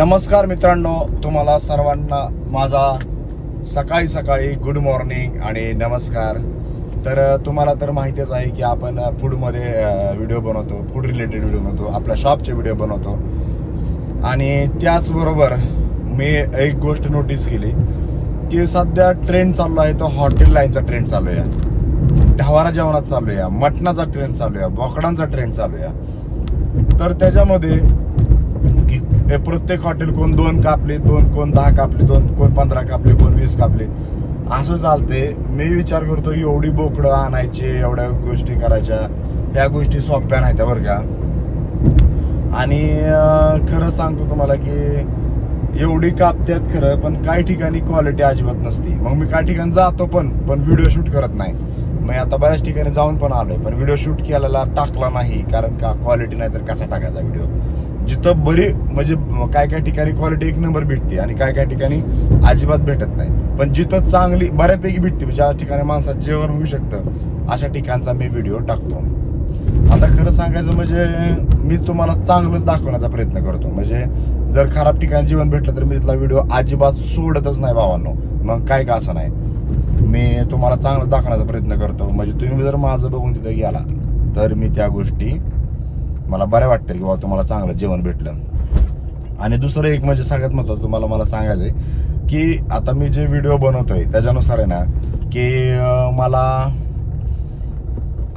नमस्कार मित्रांनो तुम्हाला सर्वांना माझा सकाळी सकाळी गुड मॉर्निंग आणि नमस्कार. तर तुम्हाला तर माहितीच आहे की आपण फूडमध्ये व्हिडिओ बनवतो फूड रिलेटेड व्हिडिओ बनवतो आपल्या शॉपचे व्हिडिओ बनवतो. आणि त्याचबरोबर मी एक गोष्ट नोटीस केली की सध्या ट्रेंड चालू आहे तो हॉटेल लाईनचा ट्रेंड चालू आहे. ढवारा जेवणात चालू आहे मटणाचा ट्रेंड चालू आहे बोकडांचा ट्रेंड चालू आहे. तर त्याच्यामध्ये की हे प्रत्येक हॉटेल कोण दोन कापले दोन कोण दहा कापले दोन कोण पंधरा कापले कोण वीस कापले. असं चालते मी विचार करतो की एवढी बोकडं आणायची एवढ्या गोष्टी करायच्या ह्या गोष्टी सोप्या त्या बरं का. आणि खरं सांगतो तुम्हाला की एवढी कापत्यात खरं पण काही ठिकाणी क्वालिटी अजिबात नसती. मग मी काही ठिकाणी जातो पण पण व्हिडिओ शूट करत नाही. मग आता बऱ्याच ठिकाणी जाऊन पण आलोय पण व्हिडिओ शूट केलेला टाकला नाही कारण का? क्वालिटी नाही तर कसा टाकायचा व्हिडिओ जिथं बरी म्हणजे काय काय ठिकाणी क्वालिटी एक नंबर भेटते आणि काय काय ठिकाणी अजिबात भेटत नाही. पण जिथं चांगली बऱ्यापैकी भेटते ज्या ठिकाणी माणसात जेवण होऊ शकतं अशा ठिकाणचा मी व्हिडिओ टाकतो. आता खरं सांगायचं म्हणजे मी तुम्हाला चांगलंच दाखवण्याचा प्रयत्न करतो. म्हणजे जर खराब ठिकाणी जीवन भेटलं तर मी तिथला व्हिडिओ अजिबात सोडतच नाही भावांनो. मग काय का असं नाही? मी तुम्हाला चांगलं दाखवण्याचा प्रयत्न करतो. म्हणजे तुम्ही जर माझं बघून तिथं गेला तर मी त्या गोष्टी मला बऱ्या वाटतील की बाबा तुम्हाला चांगलं जेवण भेटलं. आणि दुसरं एक म्हणजे सगळ्यात महत्वाचं तुम्हाला मला सांगायचं आहे की आता मी जे व्हिडिओ बनवतोय त्याच्यानुसार आहे ना की मला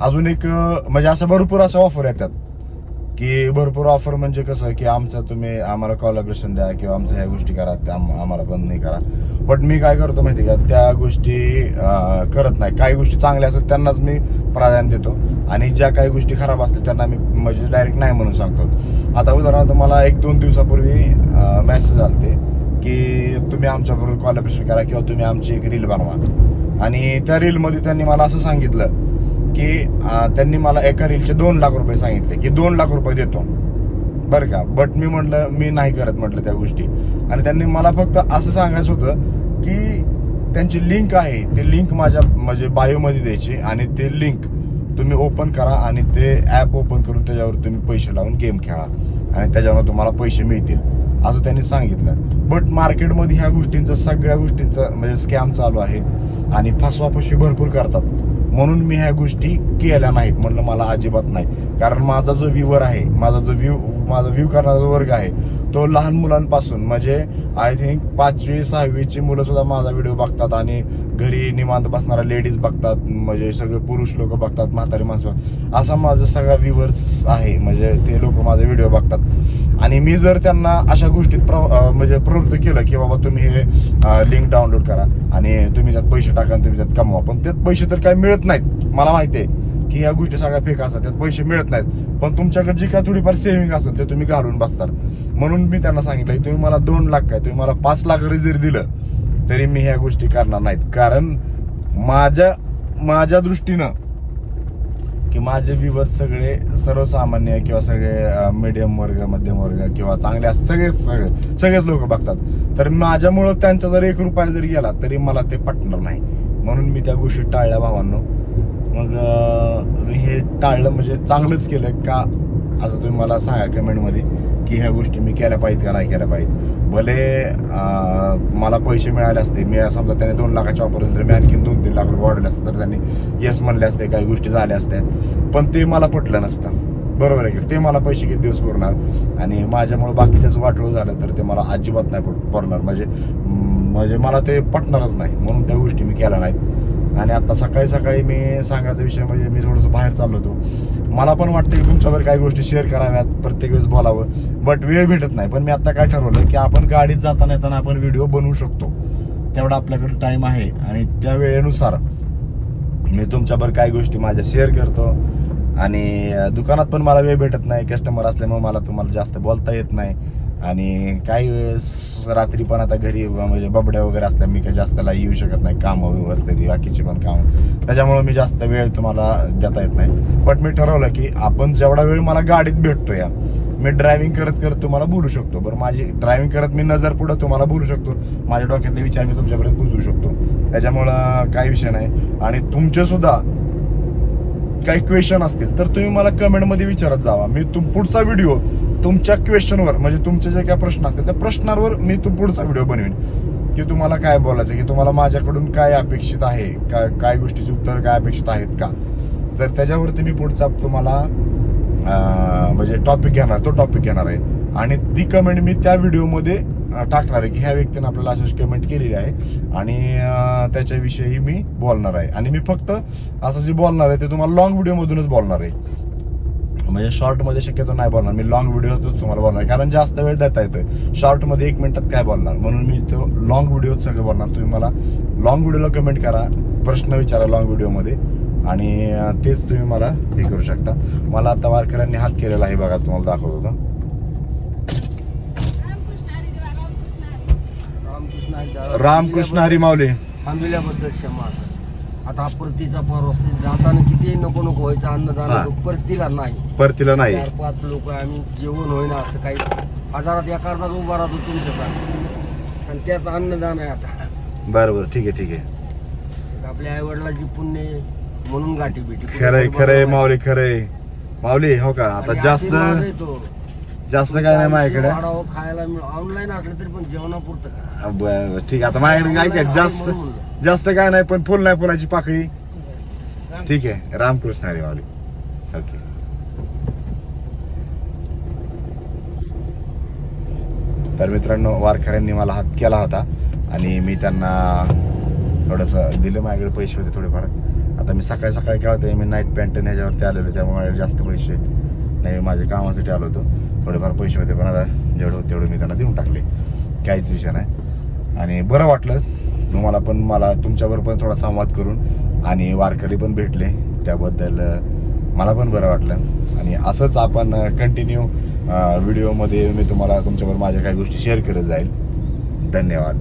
अजून एक म्हणजे असं भरपूर अशा ऑफर येतात. की भरपूर ऑफर म्हणजे कसं की आमचं तुम्ही आम्हाला कॉलॅबरेशन द्या किंवा आमचं ह्या गोष्टी करा त्या आम्हाला बंद नाही करा. बट मी काय करतो माहिती का त्या गोष्टी करत नाही. काही गोष्टी चांगल्या असतात त्यांनाच मी प्राधान्य देतो. आणि ज्या काही गोष्टी खराब असतील त्यांना मी म्हणजे डायरेक्ट नाही म्हणून सांगतो. आता उदाहरणार्थ मला एक दोन दिवसापूर्वी मेसेज आलते की तुम्ही आमच्याबरोबर कॉलॅबरेशन करा किंवा तुम्ही आमची एक रील बनवा. आणि त्या रीलमध्ये त्यांनी मला असं सांगितलं की त्यांनी मला एका रीलचे दोन लाख रुपये सांगितले की दोन लाख रुपये देतो. बरं का? बट मी म्हटलं मी नाही करत म्हटलं त्या गोष्टी. आणि त्यांनी मला फक्त असं सांगायचं होतं की त्यांची लिंक आहे. ते लिंक माझ्या म्हणजे बायोमध्ये द्यायची आणि ते लिंक तुम्ही ओपन करा आणि ते ॲप ओपन करून त्याच्यावर तुम्ही पैसे लावून गेम खेळा. आणि त्याच्यावर तुम्हाला पैसे मिळतील. असं त्यांनी सांगितलं. बट मार्केटमध्ये ह्या गोष्टींचं सगळ्या गोष्टींचं म्हणजे स्कॅम चालू आहे. आणि फसवाफशी भरपूर करतात. म्हणून मी ह्या गोष्टी केल्या नाहीत म्हणलं मला अजिबात नाही. कारण माझा जो व्ह्यूवर आहे माझा जो व्ह्यू माझा व्ह्यू करणारा जो वर्ग आहे तो लहान मुलांपासून म्हणजे आय थिंक पाचवी सहावीची मुलं सुद्धा माझा व्हिडिओ बघतात आणि घरी निवांत बसणाऱ्या लेडीज बघतात म्हणजे सगळे पुरुष लोक बघतात म्हातारी माणसं असा माझा सगळा व्ह्युअर्स आहे म्हणजे ते लोक माझा व्हिडिओ बघतात. आणि मी जर त्यांना अशा गोष्टीत प्र म्हणजे प्रवृत्त केलं की बाबा तुम्ही हे लिंक डाउनलोड करा आणि तुम्ही त्यात पैसे टाका आणि तुम्ही त्यात कमवा. पण त्यात पैसे तर काय मिळत नाहीत. मला माहिती आहे की ह्या गोष्टी सगळ्या फेक असतात. त्यात पैसे मिळत नाहीत. पण तुमच्याकडे जी काय थोडीफार सेव्हिंग असेल ते तुम्ही घालून बसतात म्हणून मी त्यांना सांगितलं तुम्ही मला दोन लाख काय? तुम्ही मला पाच लाख जरी जरी दिलं तरी मी ह्या गोष्टी करणार नाहीत. कारण माझ्या माझ्या दृष्टीनं की माझे व्ह्युअर सगळे सर्वसामान्य किंवा सगळे मिडियम वर्ग मध्यम वर्ग किंवा चांगले सगळे सगळे सगळेच लोक बघतात. तर माझ्यामुळं त्यांचा जर एक रुपया जरी गेला तरी मला ते पटणार नाही. म्हणून मी त्या गोष्टी टाळल्या भावांनो. मग मी हे टाळलं म्हणजे चांगलंच केलं का? असं तुम्ही मला सांगा कमेंटमध्ये की ह्या गोष्टी मी केल्या पाहिजेत का नाही केल्या पाहिजेत. भले मला पैसे मिळाले असते मी समजा त्याने दोन लाखाच्या ऑफर तर मी आणखीन दोन तीन लाख रुपये वाढवले असते तर त्यांनी येस म्हणले असते काही गोष्टी झाल्या असत्या. पण ते मला पटलं नसतं. बरोबर आहे की ते मला पैसे किती दिवस पुरणार? आणि माझ्यामुळे बाकीच्याच वाटोळ झालं तर ते मला अजिबात नाही पट- म्हणजे म्हणजे मला ते पटणारच नाही. म्हणून त्या गोष्टी मी केल्या नाहीत. आणि आता सकाळी सकाळी मी सांगायचा विषय म्हणजे मी थोडंसं बाहेर चाललो होतो. मला पण वाटतं की तुमच्यावर काही गोष्टी शेअर कराव्यात प्रत्येक वेळेस बोलावं. बट वेळ भेटत नाही. पण मी आता काय ठरवलं की आपण गाडीत जाताना येताना आपण व्हिडिओ बनवू शकतो. तेवढा आपल्याकडे टाईम आहे. आणि त्या वेळेनुसार मी तुमच्यावर काही गोष्टी माझ्या शेअर करतो. आणि दुकानात पण मला वेळ भेटत नाही. कस्टमर असल्यामुळे मला तुम्हाला जास्त बोलता येत नाही. आणि काही वेळेस रात्री पण आता घरी म्हणजे बबड्या वगैरे असल्या मी काही जास्त लाई येऊ शकत नाही. कामं व्यवस्थित बाकीची पण कामं. त्याच्यामुळे मी जास्त वेळ तुम्हाला देता येत नाही. बट मी ठरवलं की आपण जेवढा वेळ मला गाडीत भेटतो या मी ड्रायव्हिंग करत करत तुम्हाला बोलू शकतो. बरं माझी ड्रायव्हिंग करत मी नजर पुढं तुम्हाला बोलू शकतो. माझ्या डोक्यातले विचार मी तुमच्यापर्यंत पोचवू शकतो. त्याच्यामुळं काही विषय नाही. आणि तुमचेसुद्धा काही क्वेश्चन असतील तर तुम्ही मला कमेंटमध्ये विचारत जावा. मी तुम पुढचा व्हिडिओ तुमच्या क्वेश्चनवर म्हणजे तुमचे जे काय प्रश्न असतील त्या प्रश्नांवर मी तो पुढचा व्हिडिओ बनवेन. की तुम्हाला काय बोलायचं की तुम्हाला माझ्याकडून काय अपेक्षित आहे काय काय गोष्टीचे उत्तर काय अपेक्षित आहेत का? तर त्याच्यावरती मी पुढचा तुम्हाला म्हणजे टॉपिक घेणार तो टॉपिक घेणार आहे. आणि ती कमेंट मी त्या व्हिडिओमध्ये टाकणार आहे की ह्या व्यक्तीने आपल्याला अशीच कमेंट केलेली आहे. आणि त्याच्याविषयी मी बोलणार आहे. आणि मी फक्त असं जे बोलणार आहे ते तुम्हाला लॉंग व्हिडिओमधूनच बोलणार आहे. म्हणजे शॉर्टमध्ये शक्यतो नाही बोलणार. मी लॉंग व्हिडिओतच तुम्हाला बोलणार. कारण जास्त वेळ देता येतोय. शॉर्टमध्ये एक मिनिटात काय बोलणार? म्हणून मी तो लॉंग व्हिडिओत सगळं बोलणार. तुम्ही मला लॉंग व्हिडिओला कमेंट करा. प्रश्न विचारा लॉंग व्हिडिओमध्ये आणि तेच तुम्ही मला हे करू शकता. मला आता वारकऱ्यांनी हात केलेला आहे बघा तुम्हाला दाखवत होतो रामकृष्ण हरी माऊली. थांबविल्याबद्दल क्षमा. आता. परतीचा पारोस जाताना किती नको नको व्हायचं हा. अन्नदान परतीला नाही. परतीला नाही. चार पाच लोक आम्ही जेवण होईना असं काही. हजारात एखादा उभा राहतो तुमच्यासाठी आणि त्यात अन्नदान आहे आता. बरं बरं ठीक आहे ठीक आहे. आपल्या आई वडिलाची पुण्य आहे, म्हणून गाठी भेटी खरंय खरंय माऊली खरंय. माऊली हो का? आता जास्त जास्त काय नाही माझ्याकडे. खायला ऑनलाईन असलं तरी पण जेवणापुरतं का? बरं ठीक आहे आता माझ्याकडे काय काय जास्त जास्त काय नाही पण फुल नाही फुलाची पाकळी. ठीक आहे. रामकृष्ण हरी माऊली ओके. तर मित्रांनो वारकऱ्यांनी मला हात केला होता आणि मी त्यांना थोडंसं दिलं माझ्याकडे पैसे होते थोडेफार. आता मी सकाळी सकाळी काय होतं मी नाईट पॅन्ट आणि ह्याच्यावरती आलेलो त्यामुळे जास्त पैसे नाही माझ्या कामासाठी आलो होतो. थोडेफार पैसे होते पण आता जेवढं होते तेवढं मी त्यांना देऊन टाकले. काहीच विषय नाही. आणि बरं वाटलं तुम्हाला पण मला तुमच्यावर पण थोडा संवाद करून आणि वारकरी पण भेटले. त्याबद्दल मला पण बरं वाटलं. आणि असंच आपण कंटिन्यू व्हिडिओमध्ये मी तुम्हाला तुमच्यावर माझ्या काही गोष्टी शेअर करत जाईल. धन्यवाद.